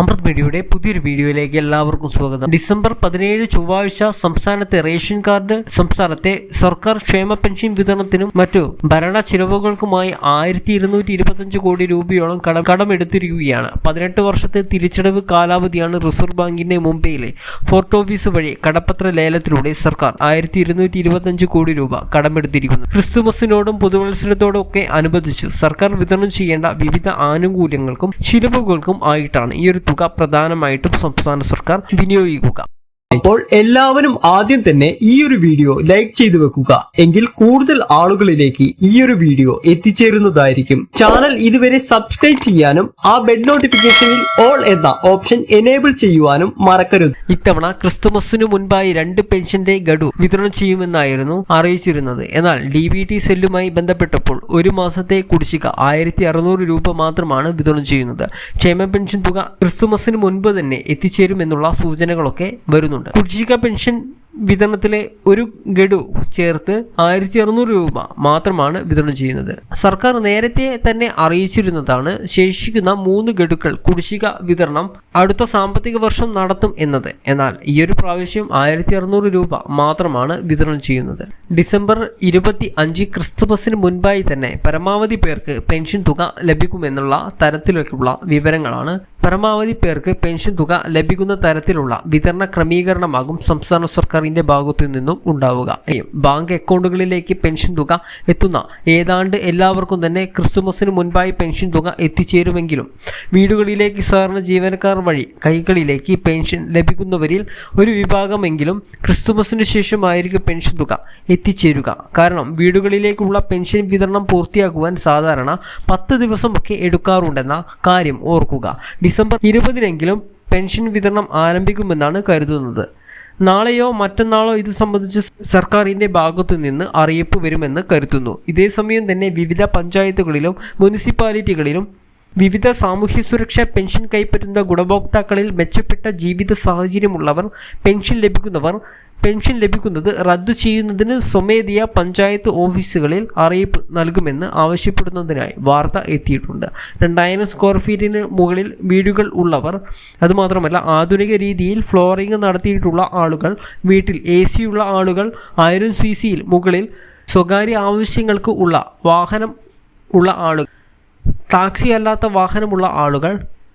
അമൃത് മീഡിയയുടെ പുതിയൊരു വീഡിയോയിലേക്ക് എല്ലാവർക്കും സ്വാഗതം. ഡിസംബർ പതിനേഴ് ചൊവ്വാഴ്ച സംസ്ഥാനത്തെ റേഷൻ കാർഡ് സംസ്ഥാനത്തെ സർക്കാർ ക്ഷേമ പെൻഷൻ വിതരണത്തിനും മറ്റു ഭരണ ചിലവുകൾക്കുമായി ആയിരത്തി ഇരുന്നൂറ്റി ഇരുപത്തഞ്ച് കോടി രൂപയോളം കടം കടമെടുത്തിരിക്കുകയാണ്. പതിനെട്ട് വർഷത്തെ തിരിച്ചടവ് കാലാവധിയാണ് റിസർവ് ബാങ്കിന്റെ മുംബൈയിലെ ഫോർട്ട് ഓഫീസ് വഴി കടപ്പത്ര ലേലത്തിലൂടെ സർക്കാർ ആയിരത്തി ഇരുന്നൂറ്റി ഇരുപത്തഞ്ച് കോടി രൂപ കടമെടുത്തിരിക്കുന്നു. ക്രിസ്തുമസിനോടും പുതുവത്സരത്തോടും ഒക്കെ അനുബന്ധിച്ച് സർക്കാർ വിതരണം ചെയ്യേണ്ട വിവിധ ആനുകൂല്യങ്ങൾക്കും ചിലവുകൾക്കും ആയിട്ടാണ് ഈ ഒരു തുക പ്രധാനമായിട്ടും സംസ്ഥാന സർക്കാർ വിനിയോഗിക്കുക. അപ്പോൾ എല്ലാവരും ആദ്യം തന്നെ ഈ ഒരു വീഡിയോ ലൈക്ക് ചെയ്തു വെക്കുക. എങ്കിൽ കൂടുതൽ ആളുകളിലേക്ക് ഈ ഒരു വീഡിയോ എത്തിച്ചേരുന്നതായിരിക്കും. ചാനൽ ഇതുവരെ സബ്സ്ക്രൈബ് ചെയ്യാനും ആ ബെഡ് നോട്ടിഫിക്കേഷനിൽ ഓൾ എന്ന ഓപ്ഷൻ എനേബിൾ ചെയ്യുവാനും മറക്കരുത്. ഇത്തവണ ക്രിസ്തുമസിനു മുൻപായി രണ്ട് പെൻഷന്റെ ഗഡു വിതരണം ചെയ്യുമെന്നായിരുന്നു അറിയിച്ചിരുന്നത്. എന്നാൽ ഡി ബി ടി സെല്ലുമായി ബന്ധപ്പെട്ടപ്പോൾ ഒരു മാസത്തെ കുടിശ്ശിക ആയിരത്തി അറുന്നൂറ് രൂപ മാത്രമാണ് വിതരണം ചെയ്യുന്നത്. ക്ഷേമ പെൻഷൻ തുക ക്രിസ്തുമസിന് മുൻപ് തന്നെ എത്തിച്ചേരുമെന്നുള്ള സൂചനകളൊക്കെ വരുന്നുണ്ട് കുടിശ്ശിക പെൻഷൻ വിതരണത്തിലെ ഒരു ഗഡു ചേർത്ത് ആയിരത്തി അറുന്നൂറ് രൂപ മാത്രമാണ് വിതരണം ചെയ്യുന്നത്. സർക്കാർ നേരത്തെ തന്നെ അറിയിച്ചിരുന്നതാണ് ശേഷിക്കുന്ന മൂന്ന് ഗഡുക്കൾ കുടിശ്ശിക വിതരണം അടുത്ത സാമ്പത്തിക വർഷം നടത്തും എന്നത്. എന്നാൽ ഈ ഒരു പ്രാവശ്യം ആയിരത്തി അറുന്നൂറ് രൂപ മാത്രമാണ് വിതരണം ചെയ്യുന്നത്. ഡിസംബർ ഇരുപത്തി അഞ്ച് ക്രിസ്തുമസിന് മുൻപായി തന്നെ പരമാവധി പേർക്ക് പെൻഷൻ തുക ലഭിക്കുമെന്നുള്ള തരത്തിലേക്കുള്ള വിവരങ്ങളാണ് പരമാവധി പേർക്ക് പെൻഷൻ തുക ലഭിക്കുന്ന തരത്തിലുള്ള വിതരണ ക്രമീകരണമാകും സംസ്ഥാന സർക്കാരിന്റെ ഭാഗത്തു നിന്നും ഉണ്ടാവുക. ബാങ്ക് അക്കൗണ്ടുകളിലേക്ക് പെൻഷൻ തുക എത്തുന്ന ഏതാണ്ട് എല്ലാവർക്കും തന്നെ ക്രിസ്തുമസിന് മുൻപായി പെൻഷൻ തുക എത്തിച്ചേരുമെങ്കിലും വീടുകളിലേക്ക് സാധാരണ ജീവനക്കാർ വഴി കൈകളിലേക്ക് പെൻഷൻ ലഭിക്കുന്നവരിൽ ഒരു വിഭാഗമെങ്കിലും ക്രിസ്തുമസിന് ശേഷമായിരിക്കും പെൻഷൻ തുക എത്തിച്ചേരുക. കാരണം വീടുകളിലേക്കുള്ള പെൻഷൻ വിതരണം പൂർത്തിയാക്കുവാൻ സാധാരണ പത്ത് ദിവസമൊക്കെ എടുക്കാറുണ്ടെന്ന കാര്യം ഓർക്കുക. ഡിസംബർ ഇരുപതിനെങ്കിലും പെൻഷൻ വിതരണം ആരംഭിക്കുമെന്നാണ് കരുതുന്നത്. നാളെയോ മറ്റന്നാളോ ഇത് സംബന്ധിച്ച് സർക്കാരിന്റെ ഭാഗത്തു നിന്ന് അറിയിപ്പ് വരുമെന്ന് കരുതുന്നു. ഇതേസമയം തന്നെ വിവിധ പഞ്ചായത്തുകളിലും മുനിസിപ്പാലിറ്റികളിലും വിവിധ സാമൂഹ്യ സുരക്ഷാ പെൻഷൻ കൈപ്പറ്റുന്ന ഗുണഭോക്താക്കളിൽ മെച്ചപ്പെട്ട ജീവിത സാഹചര്യമുള്ളവർ പെൻഷൻ ലഭിക്കുന്നവർ പെൻഷൻ ലഭിക്കുന്നത് റദ്ദു ചെയ്യുന്നതിന് സ്വമേധയാ പഞ്ചായത്ത് ഓഫീസുകളിൽ അറിയിപ്പ് നൽകുമെന്ന് ആവശ്യപ്പെടുന്നതിനായി വാർത്ത എത്തിയിട്ടുണ്ട്. രണ്ടായിരം സ്ക്വയർ ഫീറ്റിന് മുകളിൽ വീടുകൾ ഉള്ളവർ അതുമാത്രമല്ല ആധുനിക രീതിയിൽ ഫ്ലോറിംഗ് നടത്തിയിട്ടുള്ള ആളുകൾ വീട്ടിൽ എ ഉള്ള ആളുകൾ ആയിരം സി സിയിൽ മുകളിൽ സ്വകാര്യ ആവശ്യങ്ങൾക്ക് ഉള്ള വാഹനം ഉള്ള ആളുകൾ ടാക്സി അല്ലാത്ത വാഹനമുള്ള ആളുകൾ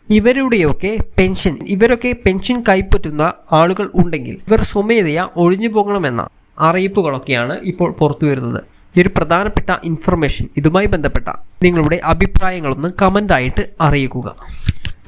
ഇവരുടെയൊക്കെ പെൻഷൻ ഇവരൊക്കെ പെൻഷൻ കൈപ്പറ്റുന്ന ആളുകൾ ഉണ്ടെങ്കിൽ ഇവർ സ്വമേധയാ ഒഴിഞ്ഞു പോകണമെന്ന അറിയിപ്പുകളൊക്കെയാണ് ഇപ്പോൾ പുറത്തു വരുന്നത്. ഈ ഒരു പ്രധാനപ്പെട്ട ഇൻഫർമേഷൻ ഇതുമായി ബന്ധപ്പെട്ട നിങ്ങളുടെ അഭിപ്രായങ്ങളൊന്ന് കമന്റായിട്ട് അറിയിക്കുക.